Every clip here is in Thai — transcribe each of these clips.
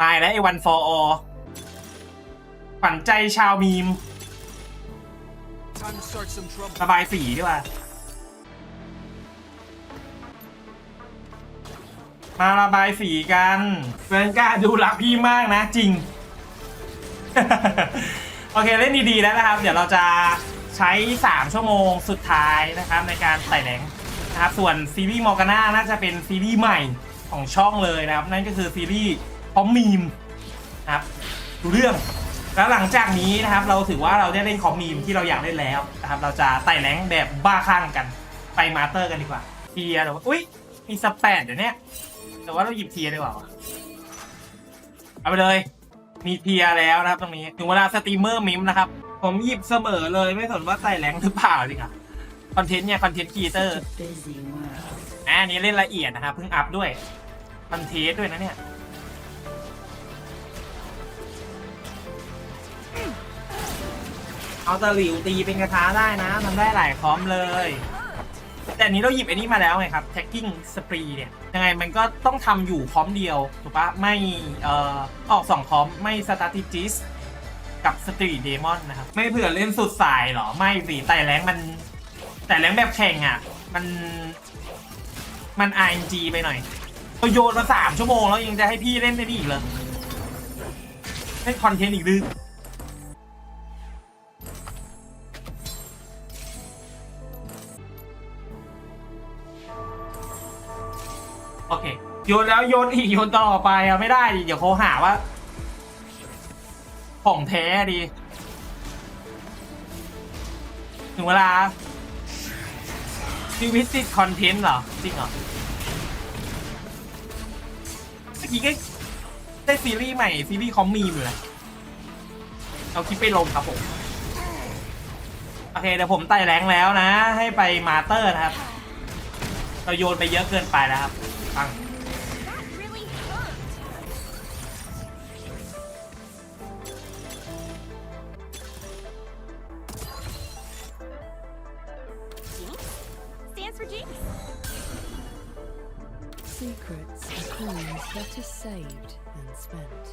ตายแล้วไอ้วันฟอร์อขวัญใจชาวมีม Time to start some trouble. ระบายสีดีกว่า มาระบายสีกันเพื่อนก้าดูรักพี่มากนะจริง โอเคเล่นดีๆแล้วนะครับ เดี๋ยวเราจะใช้ 3 ชั่วโมงสุดท้ายนะครับ ในการไต่แหลงนะครับ ส่วนซีรีส์มอร์กาน่าน่าจะเป็นซีรีส์ใหม่ของช่องเลยนะครับ นั่นก็คือซีรีส์ พร้อมมีมนะครับดูเรื่อง แล้วหลังจากนี้นะครับ เราถือว่าเราได้เล่นคอมมีมที่เราอยากเล่นแล้วนะครับ เราจะไต่แหลงแบบบ้าคลั่งกันไปมาสเตอร์กันดีกว่าเทียร์เดี๋ยวอุ้ยมีสแปดเดี๋ยวเนี้ยแต่ว่าเราหยิบเทียร์ดีกว่าวะเอาไปเลย มีเทียร์แล้วนะครับ ตรงนี้ถึงเวลาสตรีมเมอร์มิมนะครับ ผมหยิบเสมอเลยไม่สนว่าไต่แหลงหรือเปล่าดิค่ะคอนเทนต์เนี่ยคอนเทนต์ครีเอเตอร์ busy world. อันนี้เล่นละเอียดนะครับเพิ่งอัพด้วยคอนเทสด้วยนะเนี่ย เอาตะหลิวตีเป็นกระทะได้นะทำได้หลายคอมเลย แต่อันนี้เราหยิบไอ้นี้มาแล้วไงครับ tagging spree เนี่ย ยังไงมันก็ต้องทำอยู่คอมเดียว ถูกปะไม่เอ่อออกสองคอมไม่ strategist กับ street demon นะครับ ไม่เผื่อเล่นสุดสายเหรอ ไม่สิแต่แรงมัน แต่แรงแบบแข่งอะ มัน มัน RNG ไปหน่อยเราโยนมาสามชั่วโมงแล้วยังจะให้พี่เล่นได้อีกเลยเล่นคอนเทนต์อีกดื้อ อเคโยนแล้วโยนอีกโยนต่อไปอะไม่ได้ดิเดี๋ยวเขาหาว่า ของแท้ดีถึงเวลาชีวิตติดคอนเทนต์เหรอจริงเหรอเมื่อกี้ก็ได้ซีรีส์ใหม่ ซีรีส์คอมมีมอยู่เลยเอาคลิปไปลงครับผม โอเค เดี๋ยวผมไต่แรงแล้วนะ ให้ไปมาเตอร์นะครับ เราโยนไปเยอะเกินไปแล้วครับ ฟัง really hurt. Jinx stands for Jinx. Secrets are coins better saved than spent.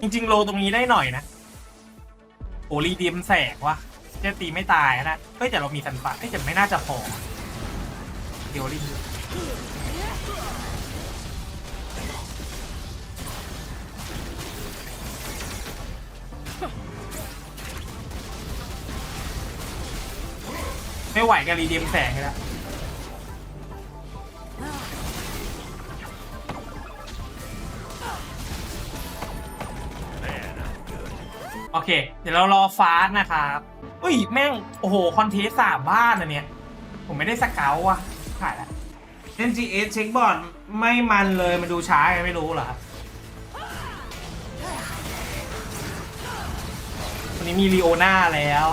จริงๆ โลตรงนี้ได้หน่อยนะ โอรีเดียมแสกวะจะตีไม่ตายนะเฮ้ยแต่เรามีสันปะเฮ้ยแต่ไม่น่าจะพอ เดียวลิงไม่ไหวกับรีเดียมแสงเลยละโอเค เดี๋ยวเรารอฟาส์นะครับ อุ้ย แม่ง โอ้โห คอนเทสสามบ้านอันเนี้ยผมไม่ได้สเกลว่ะ ขายแล้ว NGS เช็คบอร์ดไม่มันเลยมันดูช้าไงไม่รู้เหรอครับวันนี้มีลีโอน่าแล้ว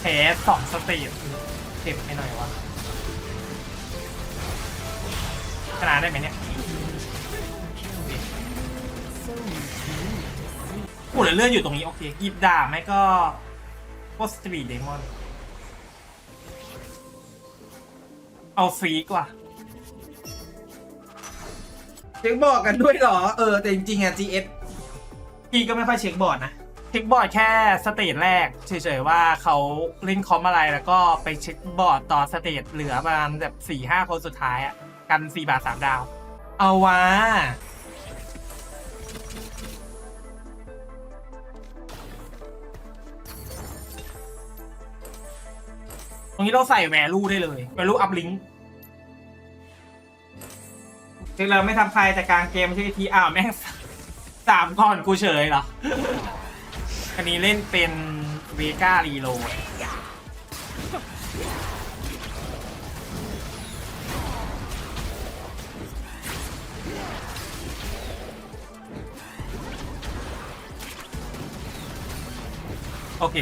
แพ้สองสเตจเจ็บไปหน่อยวะชนะได้ไหมเนี่ย see. พูดเลยเลื่อนอยู่ตรงนี้ โอเคหยิบดาบไหมก็พวกสตรีทเดมอน เอาฟรีกว่า เช็คบอร์ดกันด้วยเหรอ เออ แต่จริงๆอะ GS พี่ก็ไม่ค่อยเช็คบอร์ดนะเช็คบอร์ดแค่สเตจแรกเฉยๆว่าเขาเล่นคอมอะไรแล้วก็ไปเช็คบอร์ดตอนสเตจเหลือประมาณแบบสี่ห้าคนสุดท้ายอะกันสี่บาทสามดาว เอาวะ รงนี้เราใส่แวลูได้เลยแวลูอัพลิงก์คือเราไม่ทำใครแต่กลางเกมใช่ทีอ้าวแม่งสามก่อนกูเฉยเหรอ อันนี้เล่นเป็นเวก้ารีโลโอเค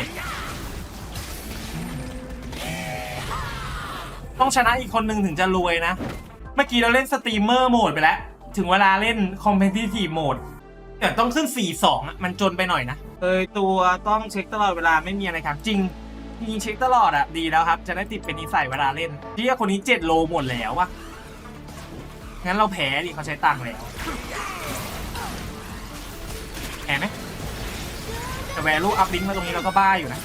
ต้องชนะอีกคนหนึ่งถึงจะรวยนะ เมื่อกี้เราเล่นสตรีมเมอร์โหมดไปแล้ว ถึงเวลาเล่นคอมเพน t ที v e โหมดแต่ต้องขึ้น 4-2อะมันจนไปหน่อยนะเอยตัวต้องเช็คตลอดเวลาไม่มีอะไรครับ จริงมีเช็คตลอดอะดีแล้วครับ จะได้ติดเป็นนิสัยเวลาเล่นที่คนนี้เจ็ดโลหมดแล้ววะงั้นเราแพ้ดิเขาใช้ตังค์แล้วแพ้ไหมแต่แวลูอัพลิงมาตรงนี้เราก็บ้าอยู่นะ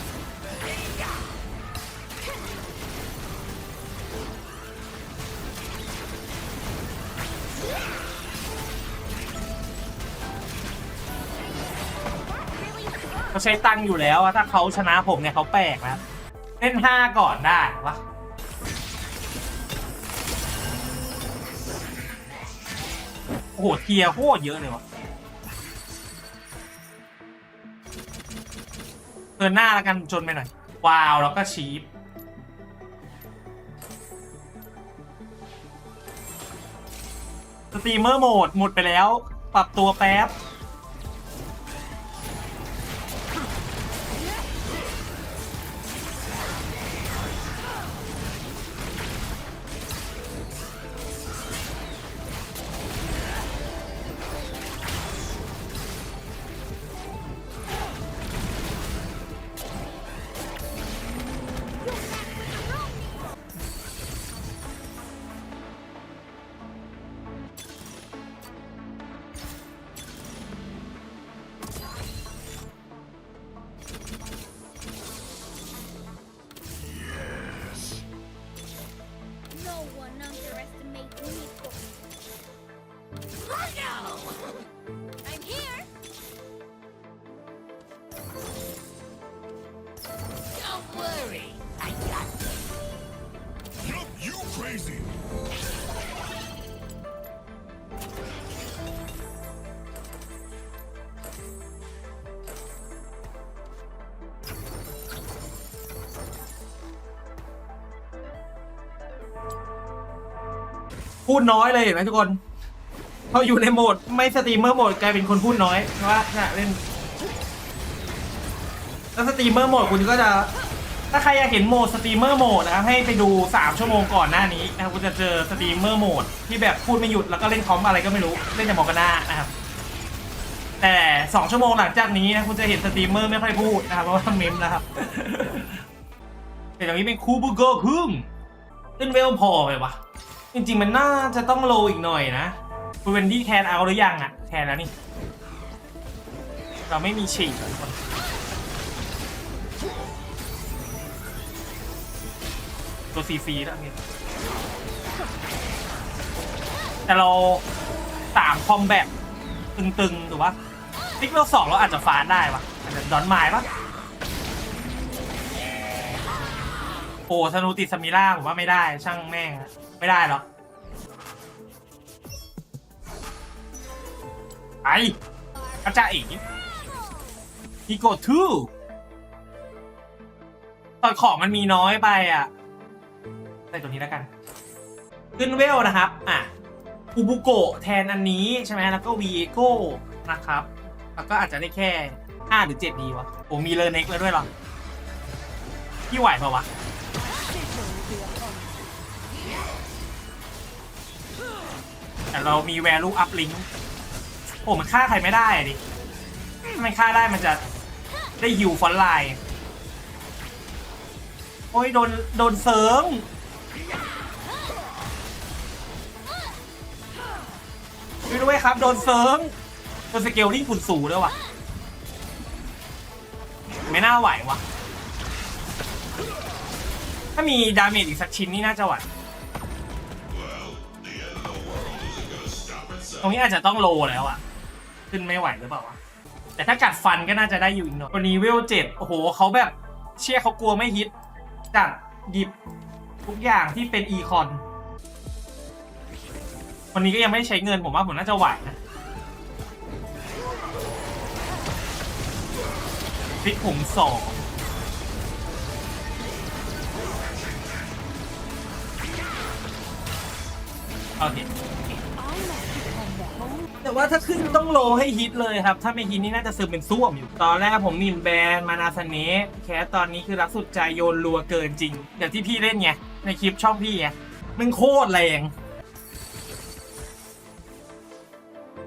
เขาใช้ตังค์อยู่แล้วอะถ้าเขาชนะผมเนี่ยเขาแปลกนะเล่นห้าก่อนได้วะโอ้โหเทียร์โคตรเยอะเลยวะเดินหน้าแล้วกันจนไปหน่อยวาวแล้วก็ชีฟสตรีมเมอร์โหมดหมดไปแล้ว ปรับตัวแป๊บ พูดน้อยเลยเห็นไหมทุกคนพออยู่ในโหมดไม่สตรีมเมอร์โหมดกลายเป็นคนพูดน้อยเพราะว่าเนี่ยเล่นแล้วสตรีมเมอร์โหมดคุณก็จะ ถ้าใครอยากเห็นโหมดสตรีมเมอร์โหมดนะครับให้ไปดู 3 ชั่วโมงก่อนหน้านี้นะครับคุณจะเจอสตรีมเมอร์โหมดที่แบบพูดไม่หยุดแล้วก็เล่นคอมอะไรก็ไม่รู้เล่นแต่หมอกระนานะครับแต่ 2 ชั่วโมงหลังจากนี้นะคุณจะเห็นสตรีมเมอร์ไม่ค่อยพูดนะครับเพราะว่าเมมนะครับแต่อย่างนี้เป็นคูบูโกฮึมขึ้นเวลพอไปวะ จริงๆมันน่าจะต้องโลอีกหน่อยนะคุณเวนดี้แคนเอาหรือยังอะแคนแล้วนี่ เราไม่มีฉีกคนตัวซีฟีแล้วนี่แต่เราสามคอมแบบตึงๆถูกปะติ๊กเวลสองเราอาจจะฟาดได้ปะอาจจะดอนไม้ปะโอ้ธนูติดสมิล่าผมว่าไม่ได้ช่างแม่งอะ ไม่ได้หรอกไอ้กระจาอีกฮีโกทูตอนของมันมีน้อยไปอะใส่ตัวนี้แล้วกัน ขึ้นเวลนะครับ อะอูบุโกะแทนอันนี้ใช่ไหมแล้วก็วีโก้นะครับ แล้วก็อาจจะได้แค่ 5 หรือ 7 ดีวะโอ้มีเลอร์เน็กแล้วด้วยหรอ พี่ไหวปะวะ แต่เรามี value up link โอ้มันฆ่าใครไม่ได้อะดิถ้ามันฆ่าได้มันจะได้ฮิวฟอนไลน์โอ้ยโดนโดนเสริงช่วยด้วยครับ โดนเสริงโดนสเกลลิ่งฝุ่นสูด้วยว่ะ ไม่น่าไหวว่ะ ถ้ามีดาเมจอีกสักชิ้นนี่น่าจะไหว ตรงนี้อาจจะต้องโลแล้วอะขึ้นไม่ไหวหรือเปล่าวะแต่ถ้ากัดฟันก็น่าจะได้อยู่อีกหน่อยวันนี้เวลเจ็ดโอ้โหเขาแบบเชี่ยเขากลัวไม่ฮิตจัดหยิบทุกอย่างที่เป็นอีคอนวันนี้ก็ยังไม่ใช้เงินผมว่าผมน่าจะไหวนะพลิกผมสองโอเค แต่ว่าถ้าขึ้นต้องโลให้ฮิตเลยครับ ถ้าไม่ฮิตนี่น่าจะซึมเป็นซ่วมอยู่ ตอนแรกผมนินแบนมานาสเนะแคสตอนนี้คือรักสุดใจโยนรัวเกินจริงเดี๋ยที่พี่เล่นไงในคลิปช่องพี่ไงมันโคตรแรง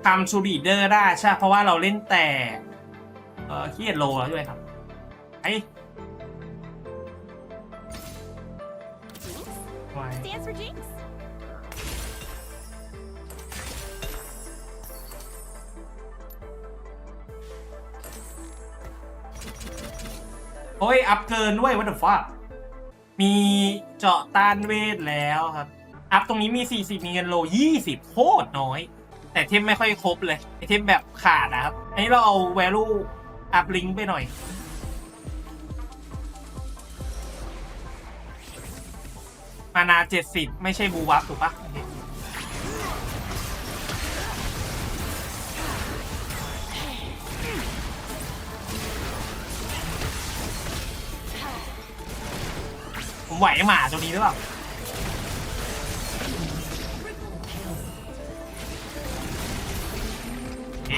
ทำชูรีเดอร์ได้ใช่ เพราะว่าเราเล่นแต่ เออขี้เกียจโลแล้วด้วยครับไอ้ไว้ โอ้ย อัพเกินด้วย what the fuck มีเจาะต้านเวทแล้วครับ อัพตรงนี้มี 40 มีเงินโล 20 โคตรน้อย แต่เทมไม่ค่อยครบเลยไอเทมแบบขาดนะครับ อันนี้เราเอา value อัพลิงไปหน่อย มานา 70 ไม่ใช่บูวับถูกปะ ไหวหมาตัวนี้หรือเปล่าโอเค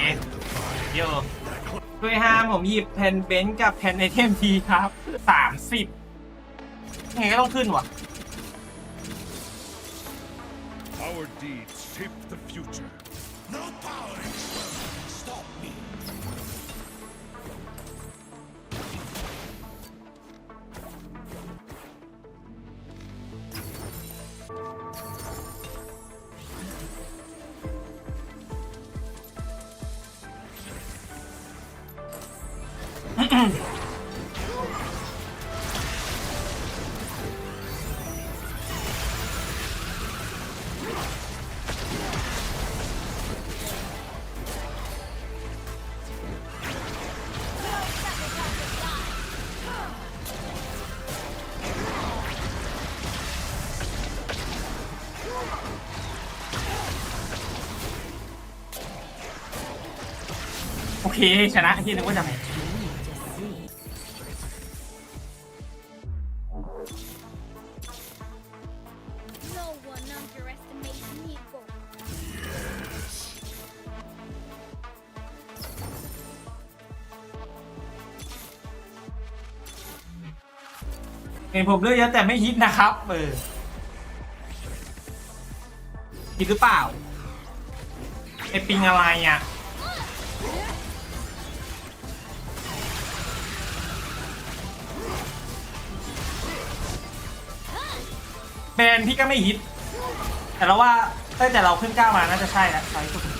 เยอะด้วยห้ามผมหยิบแผ่นเบนซ์กับแผ่นไอเทมทีครับสามสิบยังไงก็ต้องขึ้นวะ Our deeds shape the future. โอเค ชนะที่นึกว่าจะแพ้ ผมเลือกเยอะแต่ไม่ฮิตนะครับเออฮิตหรือเปล่าไอปิงอะไรอะแบนพี่ก็ไม่ฮิต แต่เราว่าเอ้ยแต่เราขึ้นก้าวมาน่าจะใช่แล้วใช่สุด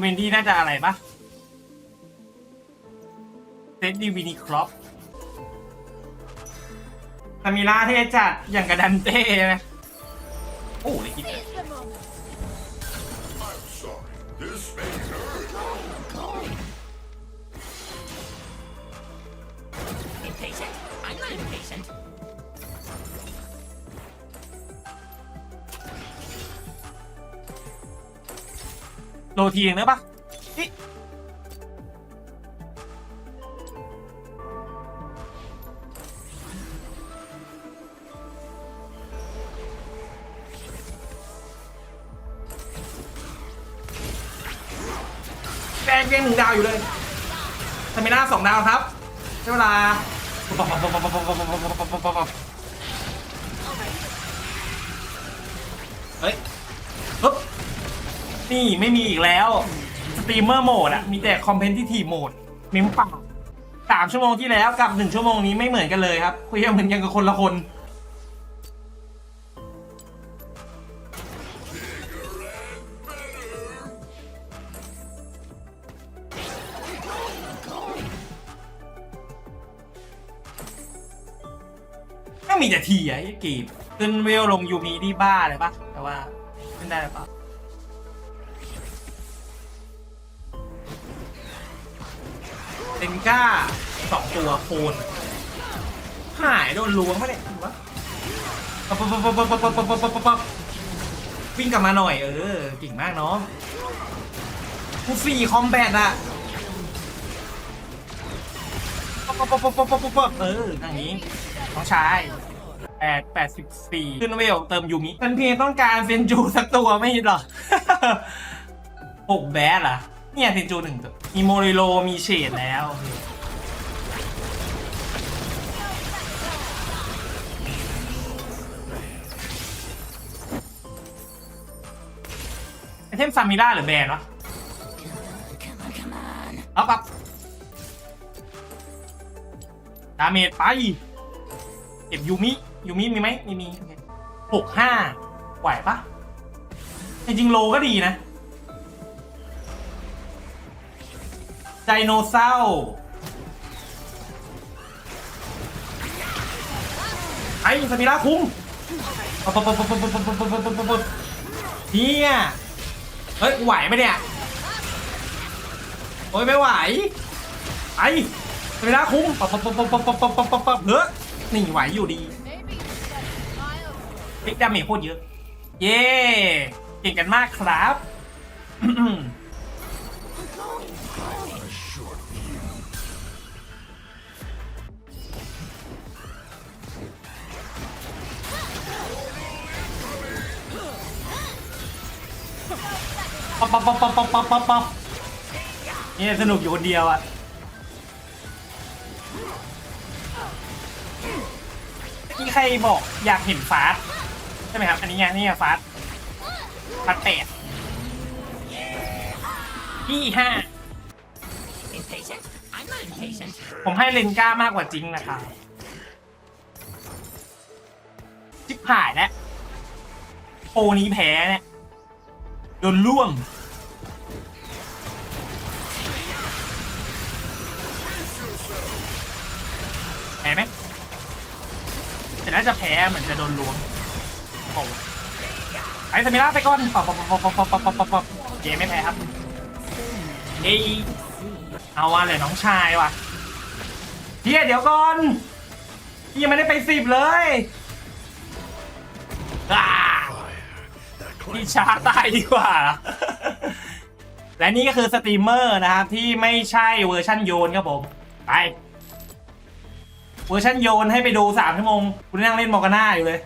เมนดี้น่าจะอะไรปะเซตดีวินิครอปซามิล่าเทจัดอย่างกระดันเต้นะโอ้เลยคิด Seize the moment. I'm sorry. This may hurt. ลทีเองได้ปะนี่แบงเพียงหนึ่งดาวอยู่เลยทามิน่าสองดาวครับใช้เวลาเฮ้ย นี่ไม่มีอีกแล้ว สตรีมเมอร์โหมดอะมีแต่คอมเพนที่ทีโหมดเมมปากสามชั่วโมงที่แล้วกับหนึ่งชั่วโมงนี้ไม่เหมือนกันเลยครับคุยกันเหมือนกันกับคนละคน ก็มีแต่ทีอะไอ้เกมขึ้นเวลลงยูมีที่บ้าเลยปะแต่ว่าขึ้นได้หรือเปล่า เซนก้าสองตัวโคนหายโดนล้วงไม่ได้วะปั๊บปั๊บปั๊บปั๊บปั๊บปั๊บปั๊บปั๊บปั๊บปั๊บวิ่งกลับมาหน่อยเออเก่งมากน้องกูฟรีคอมแบทอะปั๊บปั๊บปั๊บปั๊บปั๊บปั๊บเอออย่างนี้น้องชายแปดแปดสิบสี่ขึ้นเวลเติมยูมิเป็นเพียงต้องการเซนจูสักตัวไม่หรอหกแบดเหรอ เนี่ยเซนจูหนึ่งตัวมีโมริโลมีเฉดแล้วไอเทมซามิล่าหรือแบนวะเอาปับดาเมจไป เก็บยูมิ ยูมิมีไหมมีมีหกห้าไหวปะจริงโลก็ดีนะ ดโนเสาร์ไอ้สมิระคุ้มปั๊บปั๊บปั๊บปั๊บปั๊บปั๊บปั๊บปั๊บปั๊บปั๊บเฮียเฮ้ยไหวไหมเนี่ย โอ้ยไม่ไหว ไอ้สมิระคุ้มปปปปปปปปปเฮ้ยนี่ไหวอยู่ดีติ๊กดาเมจโคตรเยอะ เย้เก่งกันมากครับ ปั๊บปั๊บปั๊บปั๊บปั๊บปั๊บปั๊บนี่สนุกอยู่คนเดียวอะมีใครบอกอยากเห็นฟาสใช่ไหมครับ อันนี้ไงนี่ไงฟาสฟาสต์แปดที่ห้าผมให้เลนก้ามากกว่าจริงนะครับจิบหายแล้วโปนี้แพ้เนี่ยโดนล่วง แพ้ไหมแต่น่าจะแพ้เหมือนจะโดนล้วงโอ้ไอ้สมิล่าไปก่อนปับปับปับปับปับปับปับปับเกมไม่แพ้ครับเอ้ยเอาว่ะเลยน้องชายว่ะเฮียเดี๋ยวก่อนพี่ยังไม่ได้ไปสิบเลยอ่าพี่ชาตายดีกว่า และนี่ก็คือสตรีมเมอร์นะครับ ที่ไม่ใช่เวอร์ชั่นโยนครับผม ไป เวอร์ชันโยนให้ไปดูสามชั่วโมงคุณนั่งเล่นมอร์กาน่าอยู่เลย